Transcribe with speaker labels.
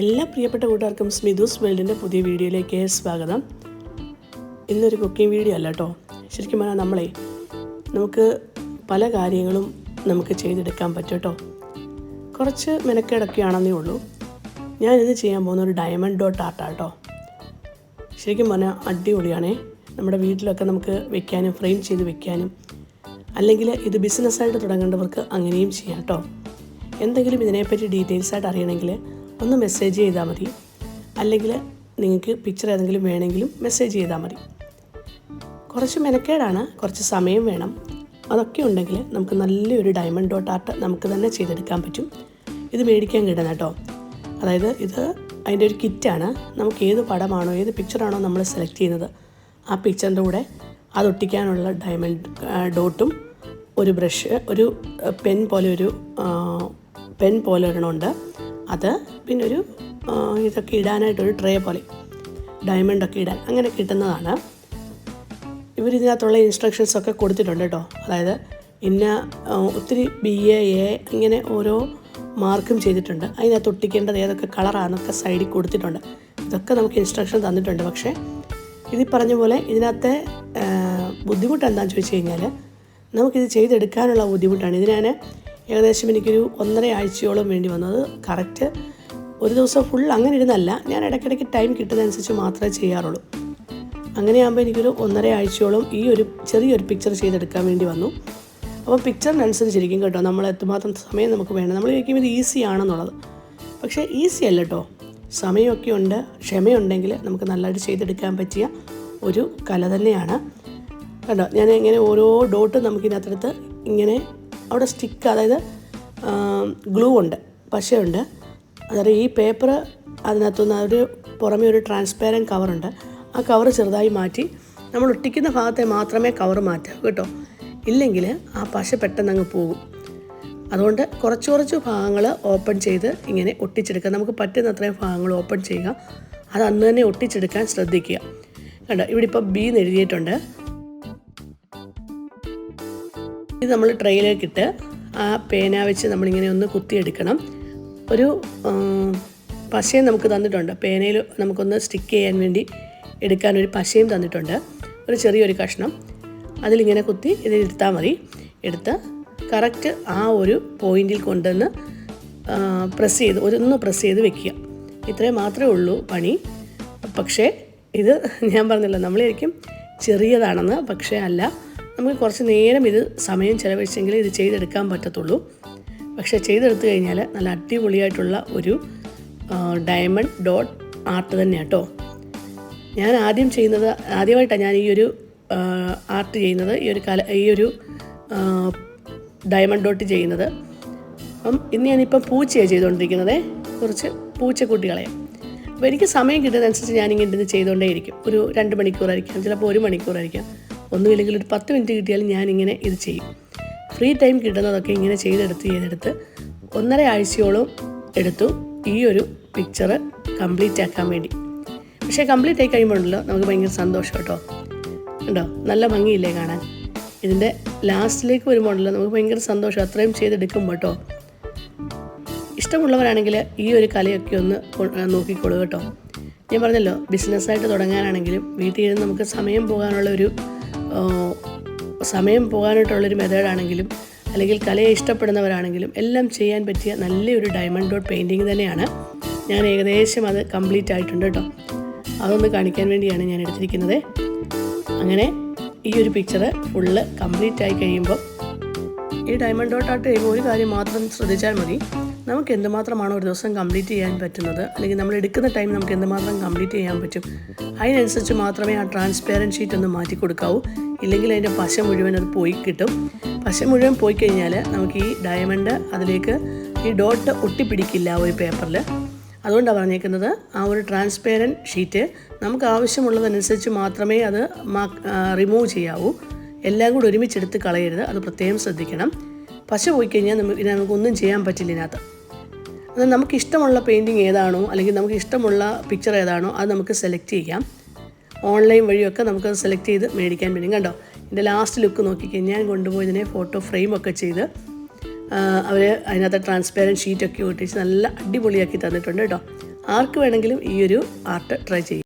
Speaker 1: എല്ലാ പ്രിയപ്പെട്ട കൂട്ടുകാർക്കും സ്മിതുസ് വേൾഡിന്റെ പുതിയ വീഡിയോയിലേക്ക് സ്വാഗതം. ഇന്നൊരു കുക്കിംഗ് വീഡിയോ അല്ല കേട്ടോ. ശരിക്കും പറഞ്ഞാൽ നമ്മളെ നമുക്ക് പല കാര്യങ്ങളും നമുക്ക് ചെയ്തെടുക്കാൻ പറ്റും കേട്ടോ. കുറച്ച് മെനക്കേടൊക്കെയാണെന്നേ ഉള്ളൂ. ഞാൻ ഇന്ന് ചെയ്യാൻ പോകുന്ന ഒരു ഡയമണ്ട് ഡോട്ട് ആർട്ടാണ് കേട്ടോ ശരിക്കും പറഞ്ഞാൽ അടിപൊളിയാണേ. നമ്മുടെ വീട്ടിലൊക്കെ നമുക്ക് വെക്കാനും ഫ്രെയിം ചെയ്ത് വെക്കാനും അല്ലെങ്കിൽ ഇത് ബിസിനസ്സായിട്ട് തുടങ്ങേണ്ടവർക്ക് അങ്ങനെയും ചെയ്യാം കേട്ടോ. എന്തെങ്കിലും ഇതിനെപ്പറ്റി ഡീറ്റെയിൽസ് ആയിട്ട് അറിയണമെങ്കിൽ ഒന്ന് മെസ്സേജ് ചെയ്താൽ മതി. അല്ലെങ്കിൽ നിങ്ങൾക്ക് പിക്ചർ ഏതെങ്കിലും വേണമെങ്കിലും മെസ്സേജ് ചെയ്താൽ മതി. കുറച്ച് മെനക്കേടാണ് കുറച്ച് സമയം വേണം. അതൊക്കെ ഉണ്ടെങ്കിൽ നമുക്ക് നല്ലൊരു ഡയമണ്ട് ഡോട്ട് ആർട്ട് നമുക്ക് തന്നെ ചെയ്തെടുക്കാൻ പറ്റും. ഇത് മേടിക്കാൻ കിട്ടണം കേട്ടോ. അതായത് ഇത് അതിന്റെ ഒരു കിറ്റാണ് നമുക്ക് ഏത് പടമാണോ ഏത് പിക്ചറാണോ നമ്മൾ സെലക്ട് ചെയ്യുന്നത്. ആ പിക്ചറിന്റെ കൂടെ അതൊട്ടിക്കാനുള്ള ഡയമണ്ട് ഡോട്ടും ഒരു ബ്രഷ് ഒരു പെൻ പോലെ ഒരു പെൻ പോലെ ഒരെണ്ണമുണ്ട് അത് പിന്നെ ഒരു ഇതൊക്കെ ഇടാനായിട്ടൊരു ട്രേ പോലെ. ഡയമണ്ടൊക്കെ ഇടാൻ. അങ്ങനെ കിട്ടുന്നതാണ്. ഇവർ ഇതിനകത്തുള്ള ഇൻസ്ട്രക്ഷൻസ് ഒക്കെ കൊടുത്തിട്ടുണ്ട് കേട്ടോ. അതായത് ഇന്ന ഒത്തിരി ബി എ എ ഇങ്ങനെ ഓരോ മാർക്കും ചെയ്തിട്ടുണ്ട്. അതിനകത്ത് ഒട്ടിക്കേണ്ടത് ഏതൊക്കെ കളറാണെന്നൊക്കെ സൈഡിൽ കൊടുത്തിട്ടുണ്ട്. ഇതൊക്കെ നമുക്ക് ഇൻസ്ട്രക്ഷൻ തന്നിട്ടുണ്ട്. പക്ഷേ ഇതിൽ പറഞ്ഞ പോലെ ഇതിനകത്തെ ബുദ്ധിമുട്ട് എന്താണെന്ന് ചോദിച്ചു കഴിഞ്ഞാൽ നമുക്കിത് ചെയ്തെടുക്കാനുള്ള ബുദ്ധിമുട്ടാണ്. ഇതിനെ ഏകദേശം എനിക്കൊരു ഒന്നര ആഴ്ചയോളം വേണ്ടി വന്നത്. കറക്റ്റ് ഒരു ദിവസം ഫുൾ അങ്ങനെ ഇരുന്നല്ല. ഞാൻ ഇടയ്ക്കിടയ്ക്ക് ടൈം കിട്ടുന്നതനുസരിച്ച് മാത്രമേ ചെയ്യാറുള്ളൂ. അങ്ങനെയാകുമ്പോൾ എനിക്കൊരു ഒന്നര ആഴ്ചയോളം ഈ ഒരു ചെറിയൊരു പിക്ചർ ചെയ്തെടുക്കാൻ വേണ്ടി വന്നു. അപ്പോൾ പിക്ചറിനനുസരിച്ചിരിക്കും കേട്ടോ. നമ്മൾ എത്രമാത്രം സമയം നമുക്ക് വേണം. നമ്മൾ ചോദിക്കും ഇത് ഈസി ആണെന്നുള്ളത്. പക്ഷേ ഈസി അല്ല കേട്ടോ. സമയമൊക്കെ ഉണ്ട്. ക്ഷമയുണ്ടെങ്കിൽ നമുക്ക് നല്ലതായിട്ട് ചെയ്തെടുക്കാൻ പറ്റിയ ഒരു കല തന്നെയാണ്. കേട്ടോ ഞാൻ ഇങ്ങനെ ഓരോ ഡോട്ടും നമുക്കിതിനകത്തെടുത്ത് ഇങ്ങനെ അവിടെ സ്റ്റിക്ക് അതായത് ഗ്ലൂ ഉണ്ട് പശയുണ്ട് അതായത് ഈ പേപ്പർ അതിനകത്തുനിന്ന് ഒരു പുറമേ ഒരു ട്രാൻസ്പെയറന്റ് കവറുണ്ട് ആ കവർ ചെറുതായി മാറ്റി നമ്മൾ ഒട്ടിക്കുന്ന ഭാഗത്തെ മാത്രമേ കവർ മാറ്റാവൂ കേട്ടോ. ഇല്ലെങ്കിൽ ആ പശ പെട്ടെന്ന് അങ്ങ് പോകും. അതുകൊണ്ട് കുറച്ച് കുറച്ച് ഭാഗങ്ങൾ ഓപ്പൺ ചെയ്ത് ഇങ്ങനെ ഒട്ടിച്ചെടുക്കുക. നമുക്ക് പറ്റുന്ന അത്രയും ഭാഗങ്ങൾ ഓപ്പൺ ചെയ്യുക. അത് അന്ന് തന്നെ ഒട്ടിച്ചെടുക്കാൻ ശ്രദ്ധിക്കുക. കണ്ടോ? ഇവിടെ ഇപ്പോൾ ബി എന്ന് എഴുതിയിട്ടുണ്ട്. ഇത് നമ്മൾ ട്രെയിലേക്കിട്ട് ആ പേന വെച്ച് നമ്മളിങ്ങനെ ഒന്ന് കുത്തിയെടുക്കണം. ഒരു പശയും നമുക്ക് തന്നിട്ടുണ്ട്. പേനയിൽ നമുക്കൊന്ന് സ്റ്റിക്ക് ചെയ്യാൻ വേണ്ടി എടുക്കാൻ ഒരു പശയും തന്നിട്ടുണ്ട്. ഒരു ചെറിയൊരു കഷ്ണം. അതിലിങ്ങനെ കുത്തി ഇതിലെടുത്താൽ മതി. എടുത്ത് കറക്റ്റ് ആ ഒരു പോയിന്റിൽ കൊണ്ടുവന്ന് പ്രസ് ചെയ്ത് ഒന്ന് പ്രസ് ചെയ്ത് വെക്കുക. ഇത്രയും മാത്രമേ ഉള്ളൂ പണി. പക്ഷേ ഇത് ഞാൻ പറഞ്ഞല്ലോ നമ്മളായിരിക്കും ചെറിയതാണെന്ന്. പക്ഷേ അല്ല നമുക്ക് കുറച്ച് നേരം ഇത് സമയം ചിലവഴിച്ചെങ്കിൽ ഇത് ചെയ്തെടുക്കാൻ പറ്റത്തുള്ളൂ. പക്ഷേ ചെയ്തെടുത്തു കഴിഞ്ഞാൽ നല്ല അടിപൊളിയായിട്ടുള്ള ഒരു ഡയമണ്ട് ഡോട്ട് ആർട്ട് തന്നെ കേട്ടോ ഞാൻ ആദ്യം ചെയ്യുന്നത് ആദ്യമായിട്ടാണ് ഞാൻ ഈ ഒരു ആർട്ട് ചെയ്യുന്നത് ഈ ഒരു കല ഈ ഒരു ഡയമണ്ട് ഡോട്ട് ചെയ്യുന്നത്. അപ്പം ഇന്ന് ഞാനിപ്പം പൂച്ചയാണ് ചെയ്തുകൊണ്ടിരിക്കുന്നത് കുറച്ച് പൂച്ചക്കുട്ടികളെ. അപ്പോൾ എനിക്ക് സമയം കിട്ടുന്നതനുസരിച്ച് ഞാനിങ്ങനെ ഇരുന്ന് ചെയ്തുകൊണ്ടേയിരിക്കും ഒരു രണ്ട് മണിക്കൂറായിരിക്കാം ചിലപ്പോൾ ഒരു മണിക്കൂറായിരിക്കാം. ഒന്നുമില്ലെങ്കിൽ ഒരു പത്ത് മിനിറ്റ് കിട്ടിയാലും ഞാനിങ്ങനെ ഇത് ചെയ്യും. ഫ്രീ ടൈം കിട്ടുന്നതൊക്കെ ഇങ്ങനെ ചെയ്തെടുത്ത് ചെയ്തെടുത്ത് ഒന്നര ആഴ്ചയോളം എടുത്തു ഈ ഒരു പിക്ചർ കംപ്ലീറ്റ് ആക്കാൻ വേണ്ടി. പക്ഷേ കംപ്ലീറ്റ് ആയി കഴിയുമ്പോഴല്ലോ നമുക്ക് ഭയങ്കര സന്തോഷം കേട്ടോ. ഉണ്ടോ നല്ല ഭംഗിയില്ലേ കാണാൻ? ഇതിന്റെ ലാസ്റ്റിലേക്ക് വരുമ്പോഴല്ലോ നമുക്ക് ഭയങ്കര സന്തോഷം അത്രയും ചെയ്തെടുക്കുമ്പോൾ കേട്ടോ. ഇഷ്ടമുള്ളവരാണെങ്കിൽ ഈ ഒരു കലയൊക്കെ ഒന്ന് നോക്കിക്കോളൂ കേട്ടോ. ഞാൻ പറഞ്ഞല്ലോ ബിസിനസ്സായിട്ട് തുടങ്ങാനാണെങ്കിലും വീട്ടിൽ ഇരുന്ന് നമുക്ക് സമയം പോകാനുള്ള ഒരു സമയം പോകാനായിട്ടുള്ളൊരു മെത്തേഡാണെങ്കിലും അല്ലെങ്കിൽ കലയെ ഇഷ്ടപ്പെടുന്നവരാണെങ്കിലും എല്ലാം ചെയ്യാൻ പറ്റിയ നല്ലൊരു ഡയമണ്ട് ഡോട്ട് പെയിന്റിങ് തന്നെയാണ്. ഞാൻ ഏകദേശം അത് കംപ്ലീറ്റ് ആയിട്ടുണ്ട് കേട്ടോ അതൊന്ന് കാണിക്കാൻ വേണ്ടിയാണ് ഞാൻ എടുത്തിരിക്കുന്നത്. അങ്ങനെ ഈ ഒരു പിക്ചർ ഫുള്ള് കംപ്ലീറ്റ് ആയി കഴിയുമ്പോൾ ഈ ഡയമണ്ട് ഡോട്ട് ആർട്ട് ഒരു കാര്യം മാത്രം ശ്രദ്ധിച്ചാൽ മതി. നമുക്ക് എന്തുമാത്രമാണോ ഒരു ദിവസം കംപ്ലീറ്റ് ചെയ്യാൻ പറ്റുന്നത് അല്ലെങ്കിൽ നമ്മൾ എടുക്കുന്ന ടൈം നമുക്ക് എന്തുമാത്രം കംപ്ലീറ്റ് ചെയ്യാൻ പറ്റും അതിനനുസരിച്ച് മാത്രമേ ആ ട്രാൻസ്പെയറന്റ് ഷീറ്റ് ഒന്ന് മാറ്റി കൊടുക്കാവൂ. ഇല്ലെങ്കിൽ അതിന്റെ പശ മുഴുവൻ അത് പോയി കിട്ടും. പശ മുഴുവൻ പോയി കഴിഞ്ഞാൽ നമുക്ക് ഈ ഡയമണ്ട് അതിലേക്ക് ഈ ഡോട്ട് ഒട്ടിപ്പിടിക്കില്ല ഒരു പേപ്പറിൽ അതുകൊണ്ടാണ് പറഞ്ഞേക്കുന്നത് ആ ഒരു ട്രാൻസ്പെയറന്റ് ഷീറ്റ് നമുക്ക് ആവശ്യമുള്ളതനുസരിച്ച് മാത്രമേ അത് റിമൂവ് ചെയ്യാവൂ. എല്ലാം കൂടി ഒരുമിച്ചെടുത്ത് കളയരുത് അത് പ്രത്യേകം ശ്രദ്ധിക്കണം. പശ പോയി കഴിഞ്ഞാൽ നമുക്ക് ഇതിന് നമുക്കൊന്നും ചെയ്യാൻ പറ്റില്ല ഇതിനകത്ത്. അത് നമുക്ക് ഇഷ്ടമുള്ള പെയിന്റിങ് ഏതാണോ അല്ലെങ്കിൽ നമുക്ക് ഇഷ്ടമുള്ള പിക്ചർ ഏതാണോ അത് നമുക്ക് സെലക്ട് ചെയ്യാം. ഓൺലൈൻ വഴിയൊക്കെ നമുക്ക് സെലക്ട് ചെയ്ത് മേടിക്കാൻ പറ്റും. കണ്ടോ? എന്റെ ലാസ്റ്റ് ലുക്ക് നോക്കിക്കഴിഞ്ഞാൽ ഞാൻ കൊണ്ടുപോയി ഇതിനെ ഫോട്ടോ ഫ്രെയിമൊക്കെ ചെയ്ത് അവർ അതിനകത്ത് ട്രാൻസ്പെറന്റ് ഷീറ്റൊക്കെ ഒട്ടിച്ച് നല്ല അടിപൊളിയാക്കി തന്നിട്ടുണ്ട് കേട്ടോ. ആർക്ക് വേണമെങ്കിലും ഈ ഒരു ആർട്ട് ട്രൈ ചെയ്യാം.